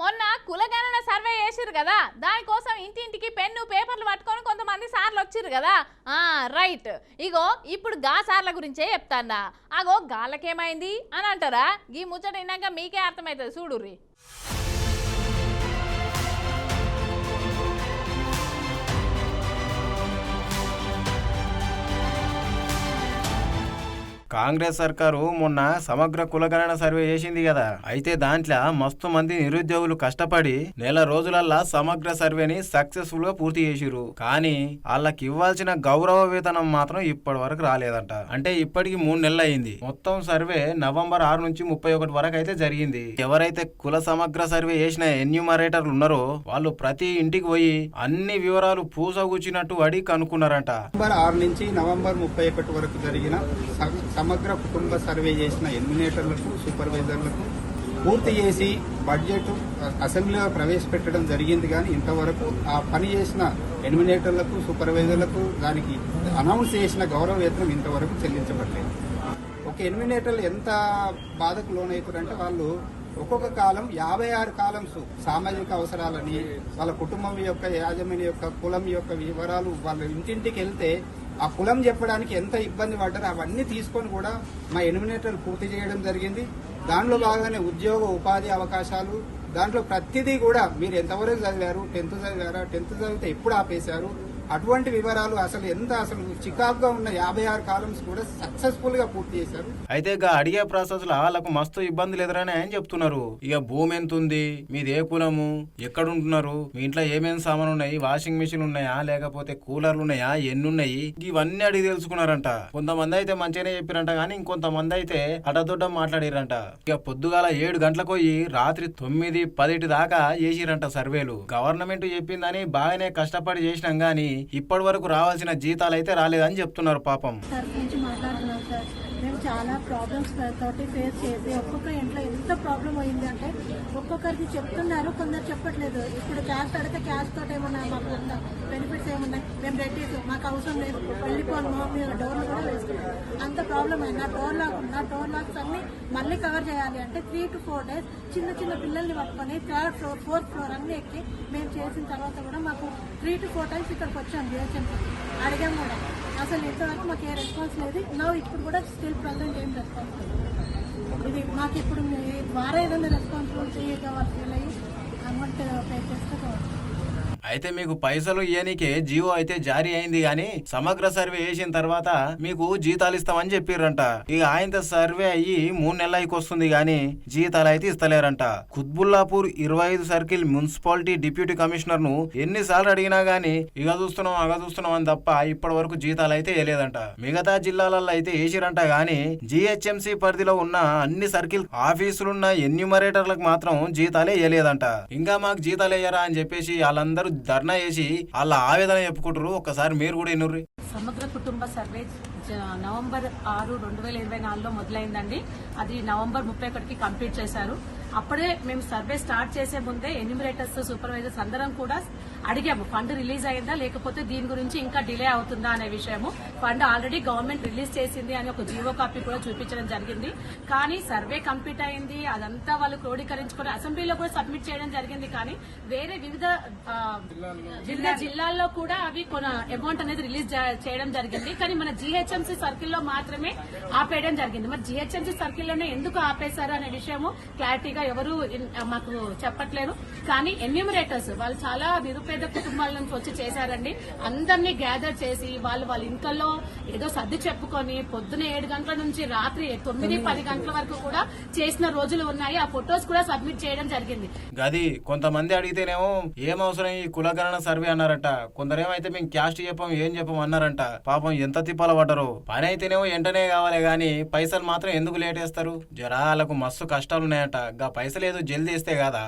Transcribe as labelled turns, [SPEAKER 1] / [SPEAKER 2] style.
[SPEAKER 1] మొన్న కులగణన సర్వే చేసిర్రు కదా? దానికోసం ఇంటింటికి పెన్ను పేపర్లు పట్టుకొని కొంతమంది సార్లు వచ్చారు కదా? రైట్. ఇగో ఇప్పుడు గా సార్ల గురించే చెప్తాన్నా అగో గాళ్ళకేమైంది? అని అంటారా? ఈ ముచ్చట మీకే అర్థమవుతుంది చూడుర్రి.
[SPEAKER 2] కాంగ్రెస్ సర్కారు మొన్న సమగ్ర కులగణన సర్వే చేసింది కదా. అయితే దాంట్లో మస్తు మంది నిరుద్యోగులు కష్టపడి నెల రోజులల్లా సమగ్ర సర్వేని సక్సెస్ఫుల్గా పూర్తి చేసిరు కానీ వాళ్ళకి ఇవ్వాల్సిన గౌరవ వేతనం మాత్రం ఇప్పటి వరకు రాలేదంట. అంటే ఇప్పటికి మూడు నెలలు అయింది మొత్తం సర్వే నవంబర్ ఆరు నుంచి ముప్పై ఒకటి వరకు అయితే జరిగింది. ఎవరైతే కుల సమగ్ర సర్వే చేసిన ఎన్యూమరేటర్లు ఉన్నారో వాళ్ళు ప్రతి ఇంటికి పోయి అన్ని వివరాలు పూసగుచ్చినట్టు అడిగి కనుక్కున్నారంట.
[SPEAKER 3] నవంబర్ ఆరు నుంచి నవంబర్ ముప్పై ఒకటి వరకు జరిగిన సమగ్ర కుటుంబ సర్వే చేసిన ఎలిమినేటర్లకు సూపర్వైజర్లకు పూర్తి చేసి బడ్జెట్ అసెంబ్లీలో ప్రవేశపెట్టడం జరిగింది కానీ ఇంతవరకు ఆ పని చేసిన ఎలిమినేటర్లకు సూపర్వైజర్లకు దానికి అనౌన్స్ చేసిన గౌరవ వేతనం ఇంతవరకు చెల్లించబడలేదు. ఒక ఎలిమినేటర్లు ఎంత బాధకు లోనవుతారంటే వాళ్ళు ఒక్కొక్క కాలం యాభై ఆరు కాలమ్స్ సామాజిక అవసరాలని వాళ్ళ కుటుంబం యొక్క యాజమాన్య యొక్క కులం యొక్క వివరాలు వాళ్ళ ఇంటింటికి వెళ్తే ఆ కులం చెప్పడానికి ఎంత ఇబ్బంది పడ్డారో అవన్నీ తీసుకొని కూడా మా ఎనిమినేటర్లు పూర్తి చేయడం జరిగింది. దానిలో భాగంగానే ఉద్యోగ ఉపాధి అవకాశాలు దాంట్లో ప్రతిదీ కూడా మీరు ఎంతవరకు చదివారు టెన్త్ చదివారా టెన్త్ చదివితే ఎప్పుడు ఆపేశారు అటువంటి వివరాలు అసలు ఎంత అసలు చికాకుగా ఉన్న యాభై ఆరు కాలమ్స్ కూడా సక్సెస్ఫుల్గా పూర్తి చేశారు.
[SPEAKER 2] అయితే ఇక అడిగే ప్రాసెస్లో వాళ్ళకు మస్తు ఇబ్బందులు ఎదురని ఆయన చెప్తున్నారు. ఇక భూమి ఎంత ఉంది మీది ఏ కులము? ఎక్కడ ఉంటున్నారు మీ ఇంట్లో ఏమేమి సామాన్ ఉన్నాయి? వాషింగ్ మిషన్ ఉన్నాయా? లేకపోతే కూలర్లు ఉన్నాయా? ఎన్ని ఉన్నాయి? ఇవన్నీ అడిగి తెలుసుకున్నారంట. కొంతమంది అయితే మంచిగానే చెప్పారంట కానీ ఇంకొంతమంది అయితే అడదొడ్డ మాట్లాడారంట. ఇక పొద్దుగాల ఏడు గంటలకు పోయి రాత్రి తొమ్మిది పదిటి దాకా చేసిరంట సర్వేలు. గవర్నమెంట్ చెప్పిందని బాగానే కష్టపడి చేసినాం గానీ ఇప్పటి వరకు రావాల్సిన జీతాలు అయితే రాలేదని చెప్తున్నారు పాపం.
[SPEAKER 4] సార్. మేము చాలా ప్రాబ్లమ్స్ తోటి ఫేస్ చేసి ఒక్కొక్క ఇంట్లో ఎంత ప్రాబ్లం అయింది అంటే ఒక్కొక్కరికి చెప్తున్నారు కొందరు చెప్పట్లేదు. ఇప్పుడు క్యాష్ అడిగితే క్యాస్ట్ తోటి ఏమన్నా మాకు బెనిఫిట్స్ ఏమున్నాయి మాకు అవసరం లేదు. వెళ్ళిపోను మీరు డోర్లు కూడా వేసుకున్నాం అంత ప్రాబ్లం అయింది. డోర్ లాక్ ఉన్న డోర్ లాక్స్ అన్ని మళ్ళీ కవర్ చేయాలి అంటే త్రీ టు ఫోర్ డేస్ చిన్న చిన్న పిల్లల్ని పట్టుకొని థర్డ్ ఫ్లోర్ ఫోర్త్ ఫ్లోర్ అన్ని ఎక్కి మేము చేసిన తర్వాత కూడా మాకు త్రీ టు ఫోర్ టైమ్స్ ఇక్కడికి వచ్చాం జిహెచ్ఎంసీ అడిగాం కూడా. అసలు ఇంతవరకు మాకు ఏ రెస్పాన్స్ లేదు. నా ఇప్పుడు కూడా స్టిల్ ప్రజెంట్ ఏం రెస్పాన్స్ లేదు. ఇది మాకు ఇప్పుడు ద్వారా ఏదైనా రెస్పాన్సిబిలిటీ అయ్యి
[SPEAKER 2] అయితే మీకు పైసలు ఇయ్యనికే జీవో అయితే జారీ అయింది గాని సమగ్ర సర్వే చేసిన తర్వాత మీకు జీతాలు ఇస్తామని చెప్పిర్రంట. ఇక ఆయన సర్వే అయ్యి మూడు నెలలకి వస్తుంది గాని జీతాలు అయితే ఇస్తలేరంట. కుత్బుల్లాపూర్ ఇరవై ఐదు సర్కిల్ మున్సిపాలిటీ డిప్యూటీ కమిషనర్ను ఎన్నిసార్లు అడిగినా గాని ఇక చూస్తున్నాం అగ చూస్తున్నాం అని తప్ప ఇప్పటి వరకు జీతాలు అయితే వేయలేదంట మిగతా జిల్లాలలో అయితే వేసిరంట గాని జిహెచ్ఎంసీ పరిధిలో ఉన్న అన్ని సర్కిల్ ఆఫీసులున్న ఎన్యూమరేటర్లకు మాత్రం జీతాలే వేయలేదంట ఇంకా మాకు జీతాలు వేయరా అని చెప్పేసి వాళ్ళందరూ ధర్నా చేసి వాళ్ళ ఆవేదన చెప్పుకుంటారు ఒక్కసారి మీరు కూడా ఎన్నుర్రి
[SPEAKER 5] సమగ్ర కుటుంబ సర్వే నవంబర్ ఆరు రెండు వేల ఇరవై నాలుగులో మొదలైందండి. అది నవంబర్ ముప్పై ఒకటికి కంప్లీట్ చేశారు. అప్పుడే మేము సర్వే స్టార్ట్ చేసే ముందే ఎన్యూమిరేటర్స్ సూపర్వైజర్స్ అందరం కూడా అడిగాము ఫండ్ రిలీజ్ అయిందా లేకపోతే దీని గురించి ఇంకా డిలే అవుతుందా అనే విషయము. ఫండ్ ఆల్రెడీ గవర్నమెంట్ రిలీజ్ చేసింది అని ఒక జీవో కాపీ కూడా చూపించడం జరిగింది. కానీ సర్వే కంప్లీట్ అయింది. అదంతా వాళ్ళు క్రోడీకరించుకొని అసెంబ్లీలో కూడా సబ్మిట్ చేయడం జరిగింది. కానీ వేరే వివిధ వివిధ జిల్లాల్లో కూడా అవి కొన అమౌంట్ అనేది రిలీజ్ చేయడం జరిగింది. కానీ మన జీహెచ్ఎంసీ సర్కిల్లో మాత్రమే ఆపేయడం జరిగింది. మరి జీహెచ్ఎంసీ సర్కిల్లోనే ఎందుకు ఆపేశారు అనే విషయము క్లారిటీగా ఎవరు మాకు చెప్పట్లేదు. కానీ ఎన్యూమరేటర్స్ వాళ్ళు చాలా నిరుపేద కుటుంబాల నుంచి వచ్చి చేశారండి. అందరినీ గ్యాదర్ చేసి వాళ్ళు వాళ్ళ ఇంట్లో ఏదో సర్ది చెప్పుకొని పొద్దున ఏడు గంటల నుంచి రాత్రి తొమ్మిది పది గంటల వరకు కూడా చేసిన రోజులు ఉన్నాయి. ఆ ఫొటోస్ కూడా సబ్మిట్ చేయడం జరిగింది.
[SPEAKER 2] గది కొంతమంది అడిగితేనేమో ఏం అవసరం ఈ కులగణన సర్వే అన్నారట. కొందరేమైతే మేము క్యాస్ట్ చెప్పం ఏం చెప్పం అన్నారంట. పాపం ఎంత తిప్పల పడ్డరు. పని అయితేనేమో వెంటనే కావాలి గాని పైసలు మాత్రం ఎందుకు లేట్ వేస్తారు జరాలకు మస్తు కష్టాలు ఉన్నాయట. గా పైసలు ఏదో జల్దీ ఇస్తే కాదా